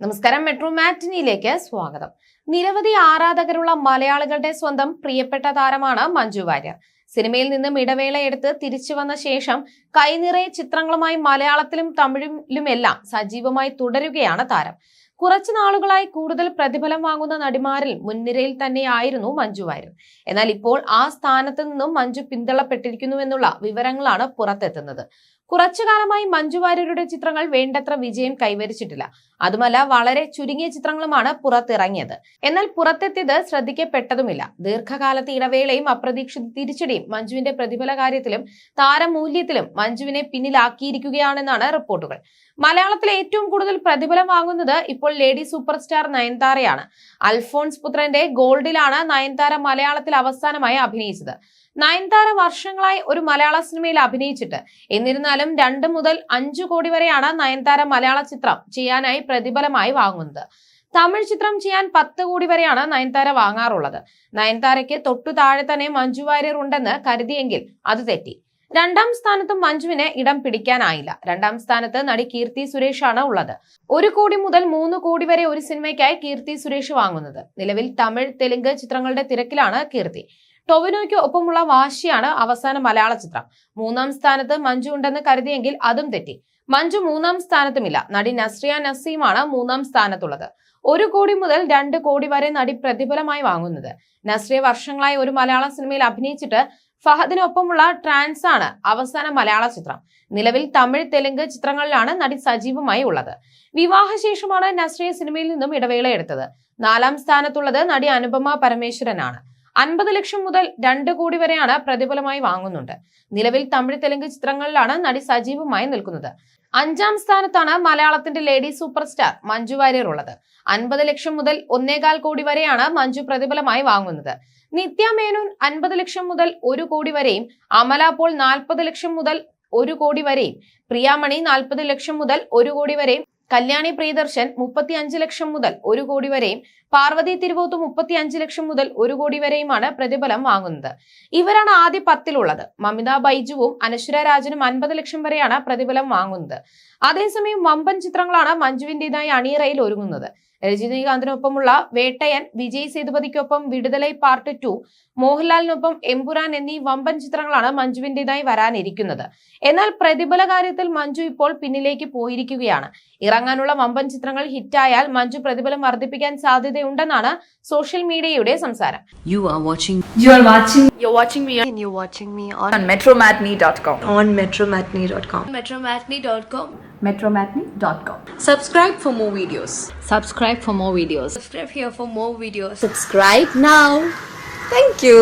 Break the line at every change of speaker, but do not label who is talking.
നമസ്കാരം മെട്രോ മാറ്റിനിയിലേക്ക് സ്വാഗതം. നിരവധി ആരാധകരുള്ള മലയാളികളുടെ സ്വന്തം പ്രിയപ്പെട്ട താരമാണ് മഞ്ജു വാര്യർ. സിനിമയിൽ നിന്നും ഇടവേള എടുത്ത് തിരിച്ചു വന്ന ശേഷം കൈനിറയെ ചിത്രങ്ങളുമായി മലയാളത്തിലും തമിഴിലുമെല്ലാം സജീവമായി തുടരുകയാണ് താരം. കുറച്ചു നാളുകളായി കൂടുതൽ പ്രതിഫലം വാങ്ങുന്ന നടിമാരിൽ മുൻനിരയിൽ തന്നെയായിരുന്നു മഞ്ജു വാര്യർ. എന്നാൽ ഇപ്പോൾ ആ സ്ഥാനത്ത് നിന്നും മഞ്ജു പിന്തള്ളപ്പെട്ടിരിക്കുന്നുവെന്നുള്ള വിവരങ്ങളാണ് പുറത്തെത്തുന്നത്. കുറച്ചു കാലമായി മഞ്ജു വാര്യരുടെ ചിത്രങ്ങൾ വേണ്ടത്ര വിജയം കൈവരിച്ചിട്ടില്ല. അതുമല്ല വളരെ ചുരുങ്ങിയ ചിത്രങ്ങളുമാണ് പുറത്തിറങ്ങിയത്. എന്നാൽ പുറത്തെത്തിയത് ശ്രദ്ധിക്കപ്പെട്ടതുമില്ല. ദീർഘകാലത്തെ ഇടവേളയും അപ്രതീക്ഷിത തിരിച്ചടിയും മഞ്ജുവിന്റെ പ്രതിഫല കാര്യത്തിലും താരമൂല്യത്തിലും മഞ്ജുവിനെ പിന്നിലാക്കിയിരിക്കുകയാണെന്നാണ് റിപ്പോർട്ടുകൾ. മലയാളത്തിലെ ഏറ്റവും കൂടുതൽ പ്രതിഫലം വാങ്ങുന്നത് ഇപ്പോൾ ലേഡി സൂപ്പർ സ്റ്റാർ നയൻതാരയാണ്. അൽഫോൺസ് പുത്രന്റെ ഗോൾഡിലാണ് നയൻതാര മലയാളത്തിൽ അവസാനമായി അഭിനയിച്ചത്. നയൻതാര വർഷങ്ങളായി ഒരു മലയാള സിനിമയിൽ അഭിനയിച്ചിട്ട്. എന്നിരുന്നാലും രണ്ട് മുതൽ അഞ്ചു കോടി വരെയാണ് നയൻതാര മലയാള ചിത്രം ചെയ്യാനായി പ്രതിഫലമായി വാങ്ങുന്നത്. തമിഴ് ചിത്രം ചെയ്യാൻ പത്ത് കോടി വരെയാണ് നയൻതാര വാങ്ങാറുള്ളത്. നയൻതാരയ്ക്ക് തൊട്ടു താഴെ തന്നെ മഞ്ജു വാര്യർ ഉണ്ടെന്ന് കരുതിയെങ്കിൽ അത് തെറ്റി. രണ്ടാം സ്ഥാനത്തും മഞ്ജുവിന് ഇടം പിടിക്കാനായില്ല. രണ്ടാം സ്ഥാനത്ത് നടി കീർത്തി സുരേഷ് ആണ് ഉള്ളത്. ഒരു കോടി മുതൽ മൂന്ന് കോടി വരെ ഒരു സിനിമയ്ക്കായി കീർത്തി സുരേഷ് വാങ്ങുന്നത്. നിലവിൽ തമിഴ് തെലുങ്ക് ചിത്രങ്ങളുടെ തിരക്കിലാണ് കീർത്തി. ടൊവിനോയ്ക്ക് ഒപ്പമുള്ള വാശിയാണ് അവസാന മലയാള ചിത്രം. മൂന്നാം സ്ഥാനത്ത് മഞ്ജു ഉണ്ടെന്ന് കരുതിയെങ്കിൽ അതും തെറ്റി. മഞ്ജു മൂന്നാം സ്ഥാനത്തുമില്ല. നടി നസ്രിയ നസീമാണ് മൂന്നാം സ്ഥാനത്തുള്ളത്. ഒരു കോടി മുതൽ രണ്ട് കോടി വരെ നടി പ്രതിഫലമായി വാങ്ങുന്നത്. നസ്രിയ വർഷങ്ങളായി ഒരു മലയാള സിനിമയിൽ അഭിനയിച്ചിട്ട് ഫഹദിനൊപ്പമുള്ള ട്രാൻസ് ആണ് അവസാന മലയാള ചിത്രം. നിലവിൽ തമിഴ് തെലുങ്ക് ചിത്രങ്ങളിലാണ് നടി സജീവമായി ഉള്ളത്. വിവാഹശേഷമാണ് നസ്രിയ സിനിമയിൽ നിന്നും ഇടവേള എടുത്തത്. നാലാം സ്ഥാനത്തുള്ളത് നടി അനുപമ പരമേശ്വരനാണ്. അൻപത് ലക്ഷം മുതൽ രണ്ട് കോടി വരെയാണ് പ്രതിഫലമായി വാങ്ങുന്നുണ്ട്. നിലവിൽ തമിഴ് തെലുങ്ക് ചിത്രങ്ങളിലാണ് നടി സജീവമായി നിൽക്കുന്നത്. അഞ്ചാം സ്ഥാനത്താണ് മലയാളത്തിന്റെ lady super star Manju Warrier ഉള്ളത്. അൻപത് ലക്ഷം മുതൽ ഒന്നേകാൽ കോടി വരെയാണ് മഞ്ജു പ്രതിഫലമായി വാങ്ങുന്നത്. നിത്യ മേനോൻ അൻപത് ലക്ഷം മുതൽ ഒരു കോടി വരെയും അമല പോൾ നാൽപ്പത് ലക്ഷം മുതൽ ഒരു കോടി വരെയും പ്രിയാമണി നാൽപ്പത് ലക്ഷം മുതൽ ഒരു കോടി വരെയും കല്യാണി പ്രിയദർശൻ മുപ്പത്തി അഞ്ച് ലക്ഷം മുതൽ ഒരു കോടി വരെയും പാർവതി തിരുവോത്ത് മുപ്പത്തി അഞ്ച് ലക്ഷം മുതൽ ഒരു കോടി വരെയുമാണ് പ്രതിഫലം വാങ്ങുന്നത്. ഇവരാണ് ആദ്യ പത്തിലുള്ളത്. മമിത ബൈജുവും അനശ്വര രാജനും അൻപത് ലക്ഷം വരെയാണ് പ്രതിഫലം വാങ്ങുന്നത്. അതേസമയം വമ്പൻ ചിത്രങ്ങളാണ് മഞ്ജുവിന്റെതായി അണിയറയിൽ ഒരുങ്ങുന്നത്. രജനീകാന്തിനൊപ്പമുള്ള വേട്ടയൻ വിജയ് സേതുപതിക്കൊപ്പം വിടുതലൈ പാർട്ട് ടു മോഹൻലാലിനൊപ്പം എംപുരാൻ എന്നീ വമ്പൻ ചിത്രങ്ങളാണ് മഞ്ജുവിന്റെതായി വരാനിരിക്കുന്നത്. എന്നാൽ പ്രതിഫല കാര്യത്തിൽ മഞ്ജു ഇപ്പോൾ പിന്നിലേക്ക് പോയിരിക്കുകയാണ്. ഇറങ്ങാനുള്ള വമ്പൻ ചിത്രങ്ങൾ ഹിറ്റായാൽ മഞ്ജു പ്രതിഫലം വർദ്ധിപ്പിക്കാൻ സാധ്യതയുണ്ടെന്നാണ് സോഷ്യൽ മീഡിയയുടെ സംസാരം
You are watching
You are watching
You're watching me on,
and you're watching me on,
on metromatney.com.
on metromatney.com.
metromatney.com.
Metromatney.com.
Subscribe for more videos.
Subscribe for more videos. Subscribe here for more videos.
Subscribe now. Thank you.